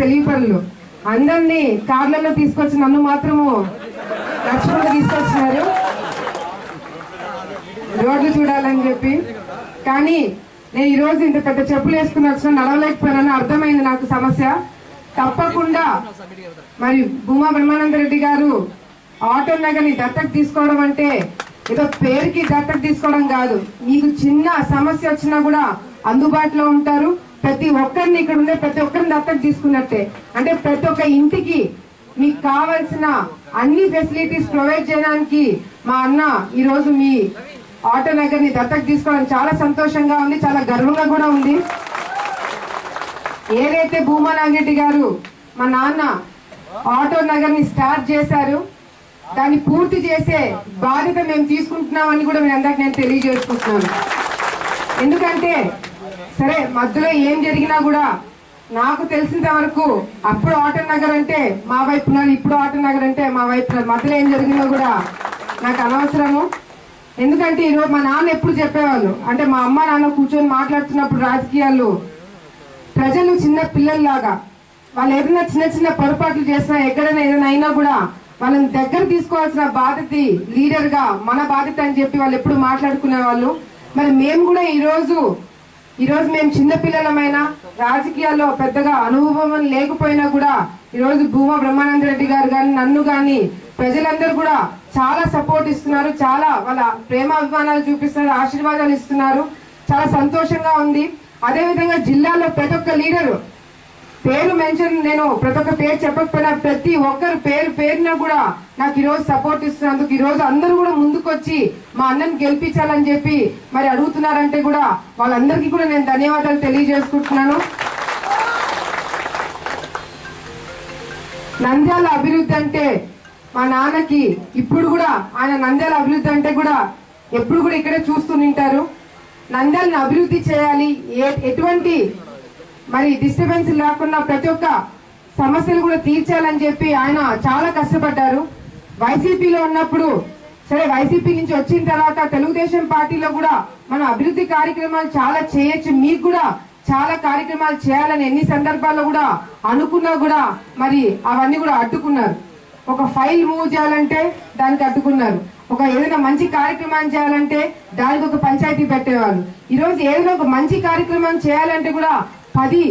తెలివి అందరినీ కార్లలో తీసుకొచ్చి నన్ను మాత్రము నడుచుకుంటూ తీసుకొచ్చినారు. రోడ్లు చూడాలని చెప్పి. కానీ నేను ఈరోజు ఇంత పెద్ద చెప్పులు వేసుకుని వచ్చిన నడవలేకపోయినాను అర్థమైంది నాకు సమస్య. తప్పకుండా మరి భూమా బ్రహ్మానంద రెడ్డి గారు ఆటో నగర్ని దత్తకు తీసుకోవడం అంటే ఏదో పేరుకి దత్తకు తీసుకోవడం కాదు. మీకు చిన్న సమస్య వచ్చినా కూడా అందుబాటులో ఉంటారు. ప్రతి ఒక్కరిని ఇక్కడ ఉండే ప్రతి ఒక్కరిని దత్తత తీసుకున్నట్టే. అంటే ప్రతి ఒక్క ఇంటికి మీకు కావాల్సిన అన్ని ఫెసిలిటీస్ ప్రొవైడ్ చేయడానికి మా అన్న ఈ రోజు మీ ఆటో నగర్ని దత్తత తీసుకోవడం చాలా సంతోషంగా ఉంది చాలా గర్వంగా కూడా ఉంది. ఏదైతే భూమా నాగిరెడ్డి గారు మా నాన్న ఆటో నగర్ని స్టార్ట్ చేశారు దాన్ని పూర్తి చేసే బాధ్యత మేము తీసుకుంటున్నామని కూడా మీ అందరికి నేను తెలియజేసుకుంటున్నాను. ఎందుకంటే సరే మధ్యలో ఏం జరిగినా కూడా నాకు తెలిసినంత వరకు అప్పుడు ఆటన్ నగర్ అంటే మా వైపు ఇప్పుడు ఆటన్ నగర్ అంటే మా వైపు మధ్యలో ఏం జరిగినా కూడా నాకు అనవసరము. ఎందుకంటే ఈరోజు మా నాన్న ఎప్పుడు చెప్పేవాళ్ళు అంటే మా అమ్మ నాన్న కూర్చొని మాట్లాడుతున్నప్పుడు రాజకీయాలు ప్రజలు చిన్న పిల్లల్లాగా వాళ్ళు ఏదైనా చిన్న చిన్న పొరపాట్లు చేసినా ఎక్కడైనా ఏదైనా అయినా కూడా వాళ్ళని దగ్గర తీసుకోవాల్సిన బాధ్యత లీడర్గా మన బాధ్యత అని చెప్పి వాళ్ళు ఎప్పుడు మాట్లాడుకునే వాళ్ళు మరి మేము కూడా ఈరోజు ఈరోజు మేము చిన్నపిల్లలమైన రాజకీయాల్లో పెద్దగా అనుభవం లేకపోయినా కూడా ఈరోజు భూమా బ్రహ్మానంద రెడ్డి గారు కానీ నన్ను కానీ ప్రజలందరూ కూడా చాలా సపోర్ట్ ఇస్తున్నారు. చాలా వాళ్ళ ప్రేమ అభిమానాలు చూపిస్తున్నారు ఆశీర్వాదాలు ఇస్తున్నారు. చాలా సంతోషంగా ఉంది. అదేవిధంగా జిల్లాలో ప్రతి ఒక్క లీడరు పేరు మెన్షన్ నేను ప్రతి ఒక్క పేరు చెప్పకపోయినా ప్రతి ఒక్కరు పేరు పేరున కూడా నాకు ఈరోజు సపోర్ట్ ఇస్తున్నందుకు ఈరోజు అందరూ కూడా ముందుకొచ్చి మా అన్నని గెలిపించాలని చెప్పి మరి అడుగుతున్నారంటే కూడా వాళ్ళందరికీ కూడా నేను ధన్యవాదాలు తెలియజేసుకుంటున్నాను. నంద్యాల అభివృద్ధి అంటే మా నాన్నకి ఇప్పుడు కూడా ఆయన నంద్యాల అభివృద్ధి అంటే కూడా ఎప్పుడు కూడా ఇక్కడే చూస్తూ నింటారు. నంద్యాలను అభివృద్ధి చేయాలి ఏ- ఎటువంటి మరి డిస్టర్బెన్స్ లేకుండా ప్రతి ఒక్క సమస్యలు కూడా తీర్చాలని చెప్పి ఆయన చాలా కష్టపడ్డారు. వైసీపీలో ఉన్నప్పుడు సరే వైసీపీ నుంచి వచ్చిన తర్వాత తెలుగుదేశం పార్టీలో కూడా మన అభివృద్ధి కార్యక్రమాలు చాలా చేయొచ్చు మీకు కూడా చాలా కార్యక్రమాలు చేయాలని ఎన్ని సందర్భాల్లో కూడా అనుకున్నా కూడా మరి అవన్నీ కూడా అడ్డుకున్నారు. ఒక ఫైల్ మూవ్ చేయాలంటే దానికి అడ్డుకున్నారు. ఒక ఏదైనా మంచి కార్యక్రమాన్ని చేయాలంటే దానికి ఒక పంచాయతీ పెట్టేవాళ్ళు. ఈరోజు ఏదైనా ఒక మంచి కార్యక్రమం చేయాలంటే కూడా పది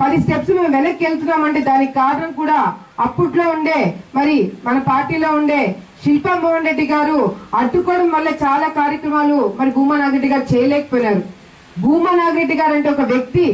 పది స్టెప్స్ మేము వెనక్కి వెళ్తున్నామంటే దానికి కారణం కూడా అప్పట్లో ఉండే మరి మన పార్టీలో ఉండే శిల్పా మోహన్ రెడ్డి గారు అడ్డుకోవడం వల్ల చాలా కార్యక్రమాలు మరి భూమా నాగిరెడ్డి గారు చేయలేకపోయినారు. భూమా నాగిరెడ్డి గారు అంటే ఒక వ్యక్తి.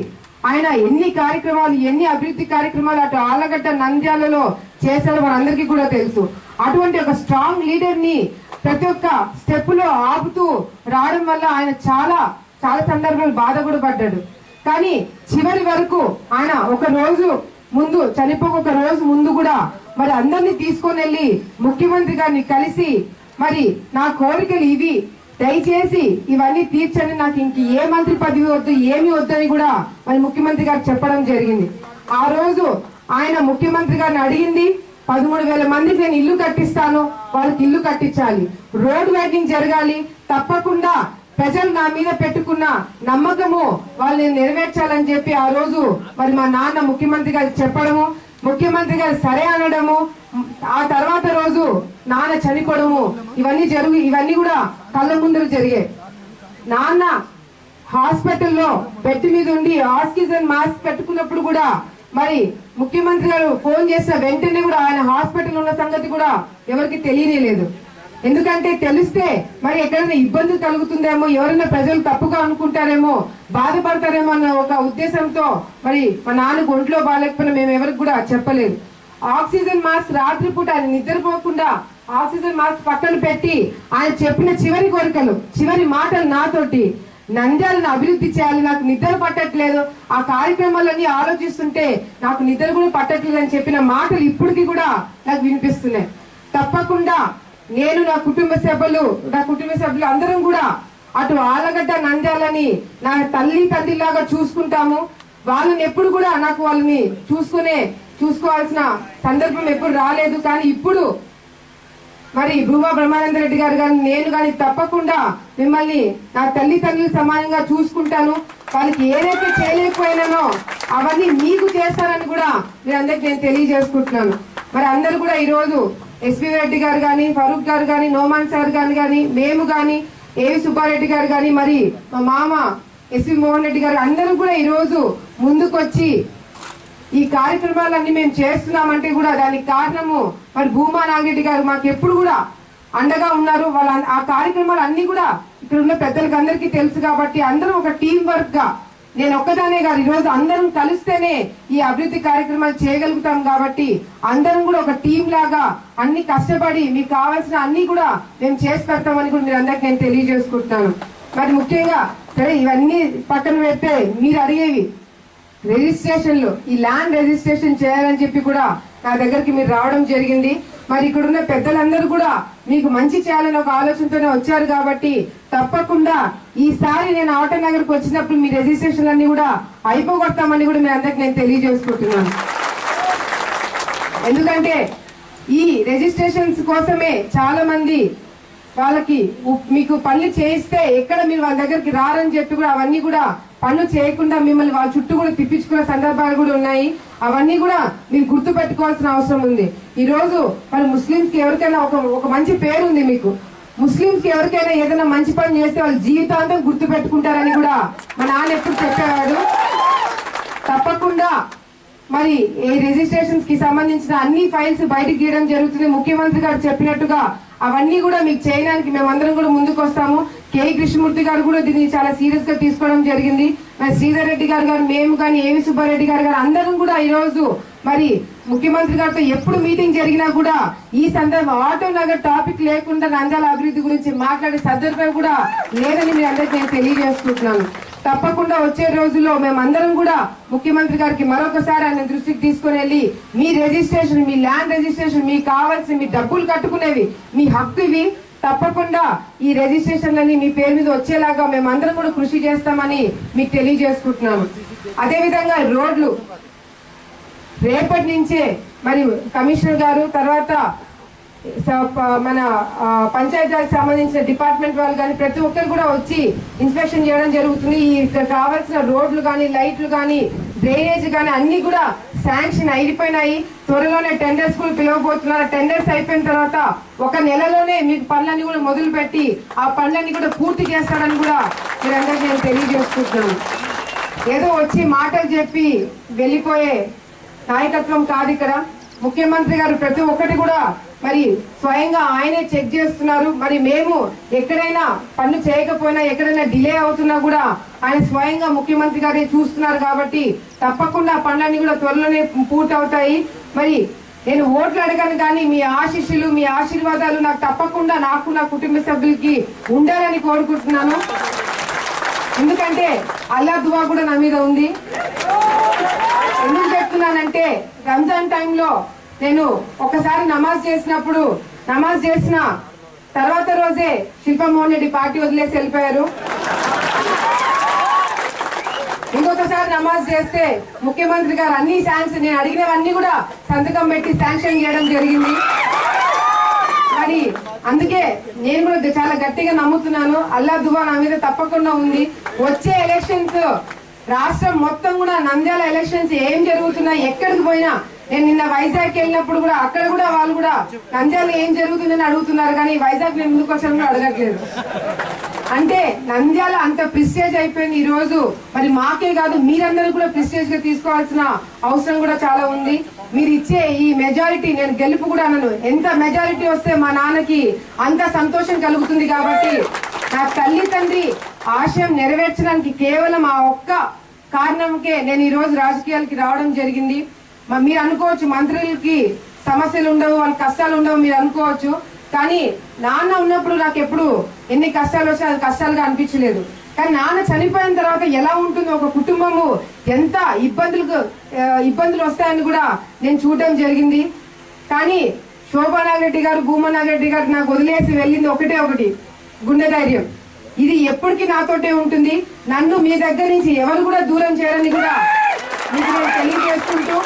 ఆయన ఎన్ని కార్యక్రమాలు ఎన్ని అభివృద్ధి కార్యక్రమాలు అటు ఆలగడ్డ నంద్యాలలో చేశారో మనందరికీ కూడా తెలుసు. అటువంటి ఒక స్ట్రాంగ్ లీడర్ని ప్రతి ఒక్క స్టెప్లో ఆపుతూ రావడం వల్ల ఆయన చాలా చాలా సందర్భాలు బాధ కూడా పడ్డాడు. కానీ చివరి వరకు ఆయన ఒక రోజు ముందు చనిపోక ఒక రోజు ముందు కూడా మరి అందరినీ తీసుకొని వెళ్ళి ముఖ్యమంత్రి గారిని కలిసి మరి నా కోరికలు ఇవి. దయచేసి ఇవన్నీ తీర్చండి. నాకు ఇంక ఏ మంత్రి పదవి వద్దు ఏమి వద్దని కూడా మరి ముఖ్యమంత్రి గారు చెప్పడం జరిగింది. ఆ రోజు ఆయన ముఖ్యమంత్రి గారిని అడిగింది పదమూడు వేల మందికి నేను ఇల్లు కట్టిస్తాను వాళ్ళకి ఇల్లు కట్టించాలి. రోడ్ వైడింగ్ జరగాలి. తప్పకుండా ప్రజలు నా మీద పెట్టుకున్న నమ్మకము వాళ్ళని నెరవేర్చాలని చెప్పి ఆ రోజు మరి మా నాన్న ముఖ్యమంత్రి గారు చెప్పడము ముఖ్యమంత్రి గారు సరే అనడము ఆ తర్వాత రోజు నాన్న చనిపోవడము ఇవన్నీ జరుగు ఇవన్నీ కూడా కళ్ళ ముందరు జరిగాయి నాన్న హాస్పిటల్లో బెడ్ మీద ఉండి ఆక్సిజన్ మాస్క్ పెట్టుకున్నప్పుడు కూడా మరి ముఖ్యమంత్రి గారు ఫోన్ చేసిన వెంటనే కూడా ఆయన హాస్పిటల్ ఉన్న సంగతి కూడా ఎవరికి తెలియలేదు ఎందుకంటే తెలిస్తే మరి ఎక్కడైనా ఇబ్బంది కలుగుతుందేమో ఎవరైనా ప్రజలు తప్పుగా అనుకుంటారేమో బాధపడతారేమో అన్న ఒక ఉద్దేశంతో మరి మా నాన్న ఒంట్లో బాగాలేకపోయినా మేము ఎవరికి కూడా చెప్పలేదు. ఆక్సిజన్ మాస్క్ రాత్రిపూట ఆయన నిద్రపోకుండా ఆక్సిజన్ మాస్క్ పక్కన పెట్టి ఆయన చెప్పిన చివరి కోరికలు చివరి మాటలు నాతోటి నంద్యాలను అభివృద్ధి చేయాలి నాకు నిద్ర పట్టట్లేదు ఆ కార్యక్రమాలన్నీ ఆలోచిస్తుంటే నాకు నిద్ర కూడా పట్టట్లేదు అని చెప్పిన మాటలు ఇప్పటికీ కూడా నాకు వినిపిస్తున్నాయి. తప్పకుండా నేను నా కుటుంబ సభ్యులు నా కుటుంబ సభ్యులు అందరం కూడా అటు ఆలగడ్డ నంద్యాలని నా తల్లి తండ్రిలాగా చూసుకుంటాము. వాళ్ళని ఎప్పుడు కూడా నాకు వాళ్ళని చూసుకునే చూసుకోవాల్సిన సందర్భం ఎప్పుడు రాలేదు. కానీ ఇప్పుడు మరి భూమా బ్రహ్మానంద రెడ్డి గారు కానీ నేను కానీ తప్పకుండా మిమ్మల్ని నా తల్లిదండ్రులు సమానంగా చూసుకుంటాను. వాళ్ళకి ఏదైతే చేయలేకపోయినానో అవన్నీ మీకు చేస్తారని కూడా మీరు అందరికి నేను తెలియజేసుకుంటున్నాను. మరి అందరు కూడా ఈ ఎస్వి ఎస్పీ రెడ్డి గారు కానీ ఫరూక్ గారు కానీ నోమాన్ సార్ గారు కానీ మేము కానీ ఏవి సుబ్బారెడ్డి గారు కానీ మరి మా మామ ఎస్వి మోహన్ రెడ్డి గారు అందరూ కూడా ఈరోజు ముందుకొచ్చి ఈ కార్యక్రమాలన్నీ మేము చేస్తున్నామంటే కూడా దానికి కారణము మరి భూమా నాగిరెడ్డి గారు మాకు ఎప్పుడు కూడా అండగా ఉన్నారు. వాళ్ళ ఆ కార్యక్రమాలు అన్ని కూడా ఇక్కడ ఉన్న పెద్దలకు అందరికీ తెలుసు కాబట్టి అందరం ఒక టీం వర్క్గా నేను ఒక్కదానే కాదు ఈరోజు అందరం కలిస్తేనే ఈ అభివృద్ధి కార్యక్రమాలు చేయగలుగుతాం కాబట్టి అందరం కూడా ఒక టీం లాగా అన్ని కష్టపడి మీకు కావాల్సిన అన్ని కూడా మేము చేసి పెడతామని కూడా మీరు అందరికి నేను తెలియజేసుకుంటున్నాను. మరి ముఖ్యంగా సరే ఇవన్నీ పక్కన పెడితే మీరు అడిగేవి రిజిస్ట్రేషన్లు ఈ ల్యాండ్ రిజిస్ట్రేషన్ చేయాలని చెప్పి కూడా నా దగ్గరికి మీరు రావడం జరిగింది. మరి ఇక్కడున్న పెద్దలందరూ కూడా మీకు మంచి చేయాలని ఒక ఆలోచనతోనే వచ్చారు కాబట్టి తప్పకుండా ఈసారి నేను ఆటో నగర్కి వచ్చినప్పుడు మీ రిజిస్ట్రేషన్ అన్ని కూడా అయిపోగొడతామని కూడా మీ అందరికి నేను తెలియజేసుకుంటున్నాను. ఎందుకంటే ఈ రిజిస్ట్రేషన్స్ కోసమే చాలా మంది వాళ్ళకి మీకు పనులు చేయిస్తే ఎక్కడ మీరు వాళ్ళ దగ్గరికి రారని చెప్పి కూడా అవన్నీ కూడా పనులు చేయకుండా మిమ్మల్ని వాళ్ళ చుట్టూ కూడా తిప్పించుకునే సందర్భాలు కూడా ఉన్నాయి. అవన్నీ కూడా మీరు గుర్తు పెట్టుకోవాల్సిన అవసరం ఉంది. ఈ రోజు మరి ముస్లింస్కి ఎవరికైనా ఒక ఒక మంచి పేరు ఉంది మీకు. ముస్లింస్కి ఎవరికైనా ఏదైనా మంచి పని చేస్తే వాళ్ళు జీవితాంతం గుర్తు పెట్టుకుంటారని కూడా మా నాన్న ఎప్పుడు చెప్పేవాడు. తప్పకుండా మరి ఈ కి సంబంధించిన అన్ని ఫైల్స్ బయటకు గీయడం జరుగుతుంది. ముఖ్యమంత్రి గారు చెప్పినట్టుగా అవన్నీ కూడా మీకు చేయడానికి మేమందరం కూడా ముందుకు వస్తాము. కె. కృష్ణమూర్తి గారు కూడా దీన్ని చాలా సీరియస్గా తీసుకోవడం జరిగింది. మరి శ్రీధర్ రెడ్డి గారు గారు మేము కానీ ఏవి సుబ్బారెడ్డి గారు గారు అందరం కూడా ఈ రోజు మరి ముఖ్యమంత్రి గారితో ఎప్పుడు మీటింగ్ జరిగినా కూడా ఈ సందర్భం ఆటో నగర్ టాపిక్ లేకుండా నంద్యాల అభివృద్ధి గురించి మాట్లాడే సందర్భం కూడా లేదని మీ అందరికీ నేను తెలియజేసుకుంటున్నాను. తప్పకుండా వచ్చే రోజుల్లో మేమందరం కూడా ముఖ్యమంత్రి గారికి మరొకసారి ఆయన దృష్టికి తీసుకుని వెళ్ళి మీ రిజిస్ట్రేషన్ మీ ల్యాండ్ రిజిస్ట్రేషన్ మీకు కావాల్సిన మీ డబ్బులు కట్టుకునేవి మీ హక్కు ఇవి. తప్పకుండా ఈ రిజిస్ట్రేషన్లని మీ పేరు మీద వచ్చేలాగా మేమందరం కూడా కృషి చేస్తామని మీకు తెలియజేసుకుంటున్నాము అదేవిధంగా రోడ్లు. రేపటి నుంచే మరి కమిషనర్ గారు తర్వాత మన పంచాయతీలకు సంబంధించిన డిపార్ట్మెంట్ వాళ్ళు కానీ ప్రతి ఒక్కరు కూడా వచ్చి ఇన్స్పెక్షన్ చేయడం జరుగుతుంది. ఈ ఇక్కడ కావాల్సిన రోడ్లు కానీ లైట్లు కానీ డ్రైనేజ్ కానీ అన్ని కూడా శాంక్షన్ అయిపోయినాయి. త్వరలోనే టెండర్స్ కూడా పిలవబోతున్నారు. టెండర్స్ అయిపోయిన తర్వాత ఒక నెలలోనే మీకు పనులన్నీ కూడా మొదలు పెట్టి ఆ పనులన్నీ కూడా పూర్తి చేస్తారని కూడా మీరందరికీ నేను తెలియజేసుకుంటున్నాను. ఏదో వచ్చి మాటలు చెప్పి వెళ్ళిపోయే నాయకత్వం కాదు ఇక్కడ. ముఖ్యమంత్రి గారు ప్రతి ఒక్కటి కూడా మరి స్వయంగా ఆయనే చెక్ చేస్తున్నారు. మరి మేము ఎక్కడైనా పనులు చేయకపోయినా ఎక్కడైనా డిలే అవుతున్నా కూడా ఆయన స్వయంగా ముఖ్యమంత్రి గారే చూస్తున్నారు కాబట్టి తప్పకుండా పనులన్నీ కూడా త్వరలోనే పూర్తవుతాయి. మరి నేను ఓట్లు అడగను కానీ మీ ఆశీస్సులు మీ ఆశీర్వాదాలు నాకు తప్పకుండా నాకు నా కుటుంబ సభ్యులకి ఉండాలని కోరుకుంటున్నాను. ఎందుకంటే అల్లా దువా కూడా నా మీద ఉంది. ఎందుకు చెప్తున్నానంటే రంజాన్ టైంలో నేను ఒకసారి నమాజ్ చేసినప్పుడు నమాజ్ చేసిన తర్వాత రోజే శిల్పమోహన్ రెడ్డి పార్టీ వదిలేసి వెళ్ళిపోయారు. ఇంకొకసారి నమాజ్ చేస్తే ముఖ్యమంత్రి గారు అన్ని శాంక్షన్ నేను అడిగినవన్నీ కూడా సంతకం పెట్టి శాంక్షన్ చేయడం జరిగింది. మరి అందుకే నేను కూడా చాలా గట్టిగా నమ్ముతున్నాను. అల్లా దువా నా మీద తప్పకుండా ఉంది. వచ్చే ఎలక్షన్స్ రాష్ట్రం మొత్తం కూడా నంద్యాల ఎలక్షన్స్ ఏం జరుగుతున్నాయి ఎక్కడికి పోయినా నేను నిన్న వైజాగ్ వెళ్ళినప్పుడు కూడా అక్కడ కూడా వాళ్ళు కూడా నంద్యాల ఏం జరుగుతుందని అడుగుతున్నారు కానీ వైజాగ్ నేను ముందుకు వచ్చాను కూడా అడగట్లేదు. అంటే నంద్యాల అంత ప్రిస్టేజ్ అయిపోయింది ఈ రోజు మరి మాకే కాదు మీరందరూ కూడా ప్రిస్టేజ్గా తీసుకోవాల్సిన అవసరం కూడా చాలా ఉంది. మీరు ఇచ్చే ఈ మెజారిటీ నేను గెలుపు కూడా అనను. ఎంత మెజారిటీ వస్తే మా నాన్నకి అంత సంతోషం కలుగుతుంది కాబట్టి నా తల్లి తండ్రి ఆశయం నెరవేర్చడానికి కేవలం ఆ ఒక్క కారణంకే నేను ఈ రోజు రాజకీయాలకి రావడం జరిగింది. మీరు అనుకోవచ్చు మంత్రులకి సమస్యలు ఉండవు వాళ్ళ కష్టాలు ఉండవు మీరు అనుకోవచ్చు. కానీ నాన్న ఉన్నప్పుడు నాకు ఎప్పుడు ఎన్ని కష్టాలు వచ్చినా అది కష్టాలుగా అనిపించలేదు. కానీ నాన్న చనిపోయిన తర్వాత ఎలా ఉంటుందో ఒక కుటుంబము ఎంత ఇబ్బందులకు ఇబ్బందులు వస్తాయని కూడా నేను చూడడం జరిగింది. కానీ శోభానాగరెడ్డి గారు భూమనాగరెడ్డి గారు నాకు వదిలేసి వెళ్ళింది ఒకటే ఒకటి గుండె ధైర్యం. ఇది ఎప్పటికీ నాతోటే ఉంటుంది. నన్ను మీ దగ్గర నుంచి ఎవరు కూడా దూరం చేయరని కూడా మీకు నేను తెలియజేసుకుంటూ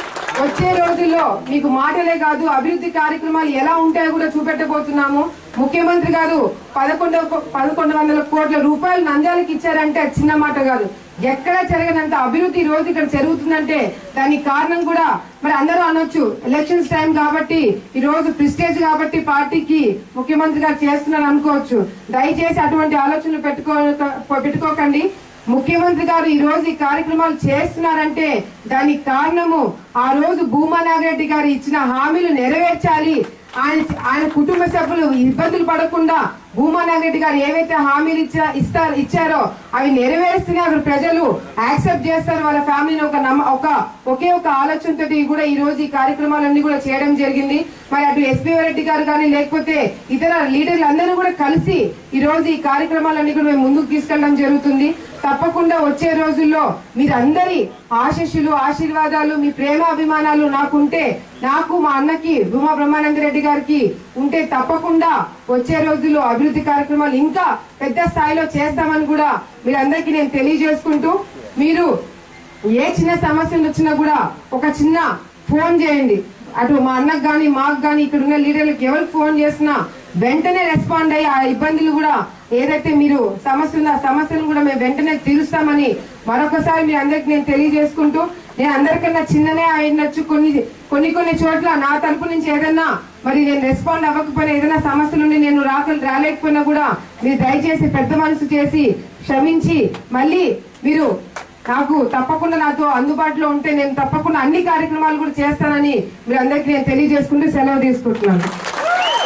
వచ్చే రోజుల్లో మీకు మాటలే కాదు అభివృద్ధి కార్యక్రమాలు ఎలా ఉంటాయో కూడా చూపెట్టబోతున్నాము. ముఖ్యమంత్రి గారు పదకొండు పదకొండు వందల కోట్ల రూపాయలు నంద్యాలకు ఇచ్చారంటే చిన్న మాట కాదు. ఎక్కడ జరగనంత అభివృద్ధి రోజు ఇక్కడ జరుగుతుందంటే దానికి కారణం కూడా మరి అందరూ అనొచ్చు. ఎలక్షన్స్ టైం కాబట్టి ఈ రోజు ప్రిస్టేజ్ కాబట్టి పార్టీకి ముఖ్యమంత్రి గారు చేస్తున్నారు అనుకోవచ్చు. దయచేసి అటువంటి ఆలోచనలు పెట్టుకో పెట్టుకోకండి. ముఖ్యమంత్రి గారు ఈ రోజు ఈ కార్యక్రమాలు చేస్తున్నారంటే దానికి కారణము ఆ రోజు భూమా నాగిరెడ్డి గారు ఇచ్చిన హామీలు నెరవేర్చాలి. ఆయన ఆయన కుటుంబ సభ్యులు ఇబ్బందులు పడకుండా భూమా రెడ్డి గారు ఏవైతే హామీలు ఇచ్చా ఇస్తారు ఇచ్చారో అవి నెరవేరుస్తూనే అక్కడ ప్రజలు యాక్సెప్ట్ చేస్తారు. వాళ్ళ ఫ్యామిలీని ఒక నమ్మ ఒక ఒకే ఒక ఆలోచనతో కూడా ఈ రోజు ఈ కార్యక్రమాలన్నీ కూడా చేయడం జరిగింది. మరి అటు ఎస్పీ రెడ్డి గారు కానీ లేకపోతే ఇతర లీడర్లు అందరూ కూడా కలిసి ఈ రోజు ఈ కార్యక్రమాలన్నీ కూడా మేము ముందుకు తీసుకెళ్ళడం జరుగుతుంది. తప్పకుండా వచ్చే రోజుల్లో మీరందరి ఆశీస్సులు ఆశీర్వాదాలు మీ ప్రేమ అభిమానాలు నాకుంటే నాకు మా అన్నకి భూమా బ్రహ్మానంద రెడ్డి గారికి ఉంటే తప్పకుండా వచ్చే రోజుల్లో అభివృద్ధి కార్యక్రమాలు ఇంకా పెద్ద స్థాయిలో చేస్తామని కూడా మీరందరికీ నేను తెలియజేసుకుంటూ మీరు ఏ చిన్న సమస్యలు వచ్చినా కూడా ఒక చిన్న ఫోన్ చేయండి. అటు మా అన్నకు కానీ మాకు కానీ ఇక్కడ ఉన్న లీడర్లకు ఎవరికి ఫోన్ చేసినా వెంటనే రెస్పాండ్ అయ్యి ఆ ఇబ్బందులు కూడా ఏదైతే మీరు సమస్య ఉందో ఆ సమస్యను కూడా మేము వెంటనే తీరుస్తామని మరొకసారి మీ అందరికి నేను తెలియజేసుకుంటూ నేను అందరికన్నా చిన్ననే అయినచ్చు కొన్ని కొన్ని కొన్ని చోట్ల నా తరపు నుంచి ఏదన్నా మరి నేను రెస్పాండ్ అవ్వకపోయినా ఏదైనా సమస్యలుండి నేను రాక రాలేకపోయినా కూడా మీరు దయచేసి పెద్ద మనసు చేసి క్షమించి మళ్ళీ మీరు నాకు తప్పకుండా నాతో అందుబాటులో ఉంటే నేను తప్పకుండా అన్ని కార్యక్రమాలు కూడా చేస్తానని మీరు అందరికీ నేను తెలియజేసుకుంటూ సెలవు తీసుకుంటున్నాను.